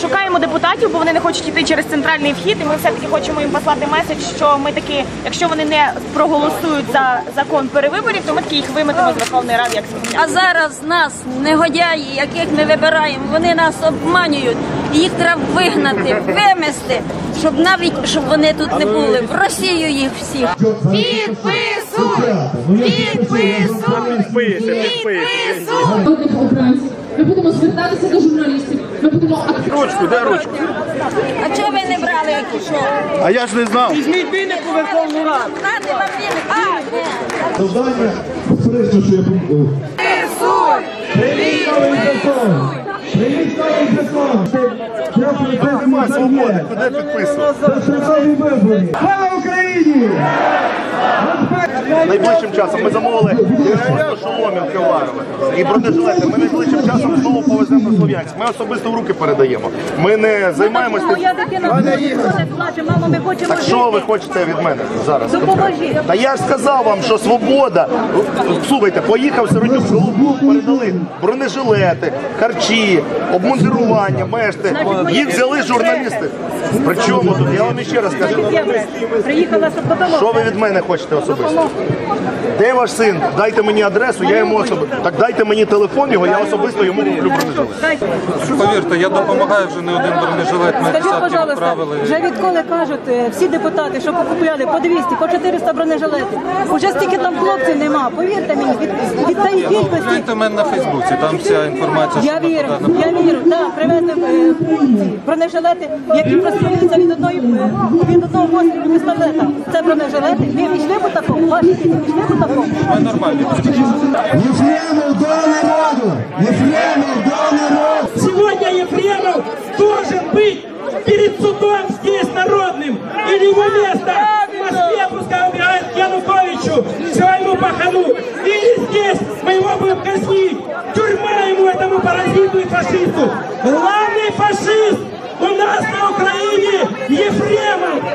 Шукаємо депутатів, бо вони не хочуть йти через центральний вхід, і ми все-таки хочемо їм послати меседж, що ми таки, якщо вони не проголосують за закон перевиборів, то ми таки їх виметимо з Верховної Ради як сміття. А зараз нас, негодяї, яких ми вибираємо, вони нас обманюють. І Їх треба вигнати, вимести, щоб навіть щоб вони тут не були. В Росію їх всіх. Підписуй! Підписуй! Підписуй! обранців. Ми будемо звертатися до журналістів. Ми будемо активно Ручку, де ручку? А чого ви не брали які? А я ж не знав. Візьміть віник у Верховну Раду. Дати вам віник. А, ні. Завдання безперечно, що я був. Привіт, новий закон! Привіт, новий закон! Нема свободи, куди підписувати? Слава Україні! Найближчим часом ми замовили шоломів Кевларових і бронежилети. Ми найближчим часом знову повеземо на Слов'янськ. Ми особисто в руки передаємо. Ми не займаємося тим. Моя дитина плаче, мама, ми хочемо Так що ви хочете від мене зараз? Допоможіть. Та я ж сказав вам, що свобода. Слухайте, поїхав Сиротюк в Голубу, передали бронежилети, харчі, обмундирування, мешти. Їх взяли журналісти. При чому тут? Я вам ще раз кажу. Приїхала, щоб. Що ви від мене хочете особисто? Де ваш син? Дайте мені адресу, я йому особисто. Так дайте мені телефон його, я особисто йому куплю бронежилет. Повірте, я допомагаю вже не один бронежилет. Ми Скажіть, десятки пожалуйста, відправили. вже відколи кажуть е, всі депутати, що покупляли по 200, по 400 бронежилетів. Уже стільки там хлопців нема. Повірте мені, від, від тієї кількості. Гляньте в мене на Фейсбуці, там вся інформація. Я що ми вірю, я вірю. Так, привезли е, бронежилети, які прострілюються від одної е, від одного пострілу пістолета. Це бронежилети. Ви пішли по такому, ваші діти пішли по такому. Ми нормальні. Єфремов до народу! Єфремов до народу! Сегодня Ефремов должен быть перед судом здесь народным. Или его место в Москве пускай убирают к Януковичу, своему пахану. Или здесь мы его будем казнить. Тюрьма ему, этому паразиту и фашисту. Главный фашист у нас на Украине Ефремов.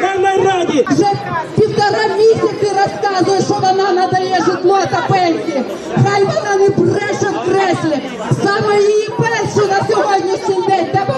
Ганьба Раді. Вже півтора місяці розказує, що вона надає житло та пенсії. Хай вона не бреше в креслі. Саме її першу на сьогоднішній день треба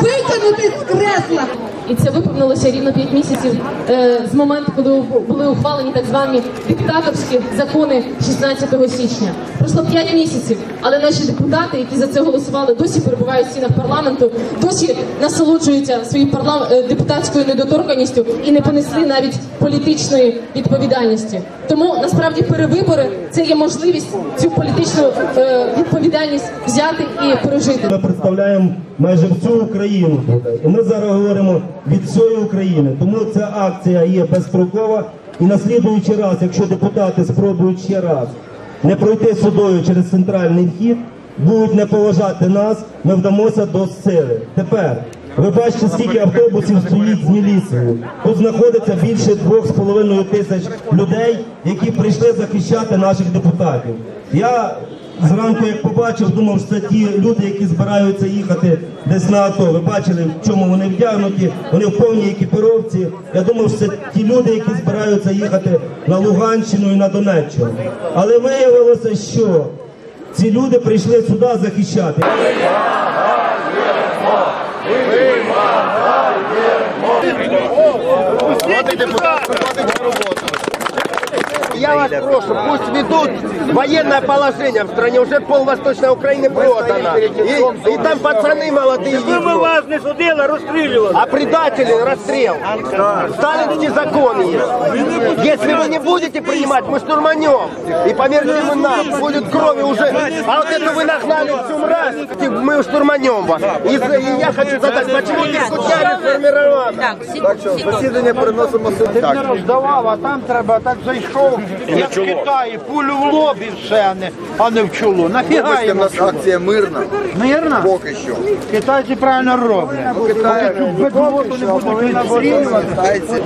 викинути з кресла. І це виповнилося рівно 5 місяців е, з моменту, коли були ухвалені так звані диктаторські закони 16 січня. Пройшло 5 місяців, але наші депутати, які за це голосували, досі перебувають в стінах парламенту, досі насолоджуються своєю парлам... е, депутатською недоторканістю і не понесли навіть політичної відповідальності. Тому насправді перевибори це є можливість цю політичну е, відповідальність взяти і пережити. Ми представляємо майже всю Україну. І ми зараз говоримо від всієї України. Тому ця акція є безстрокова. І на слідуючий раз, якщо депутати спробують ще раз не пройти судою через центральний вхід, будуть не поважати нас, ми вдамося до сили. Тепер ви бачите, скільки автобусів стоїть з міліцією. Тут знаходиться більше 2,5 тисяч людей, які прийшли захищати наших депутатів. Я Зранку, як побачив, думав, що це ті люди, які збираються їхати десь на АТО. Ви бачили, в чому вони вдягнуті, вони в повній екіпіровці. Я думав, що це ті люди, які збираються їхати на Луганщину і на Донеччину. Але виявилося, що ці люди прийшли сюди захищати. Я вас прошу, пусть ведут военное положение в стране. Уже пол Восточной Украины продано. И, и там пацаны молодые Мы вас не судили, розстрілювали. А предатели расстрел. Сталинский закон есть. Если вы не будете принимать, мы штурманем. И поверьте вы нам, будет крови уже. А вот это вы нагнали всю мразь, мы штурманем вас. И, и я хочу задать, почему Иркутяне сформированы? Так, секунду, Засідання переносимо сюди. Ти не роздавав, а там треба так зайшов, як в Китаї, пулю в лоб і все, а не, а не в чоло. Нафіга йому? акція мирна. Мирна? Поки що. Китайці правильно роблять. Поки цю бедлоту не будуть. Китайці.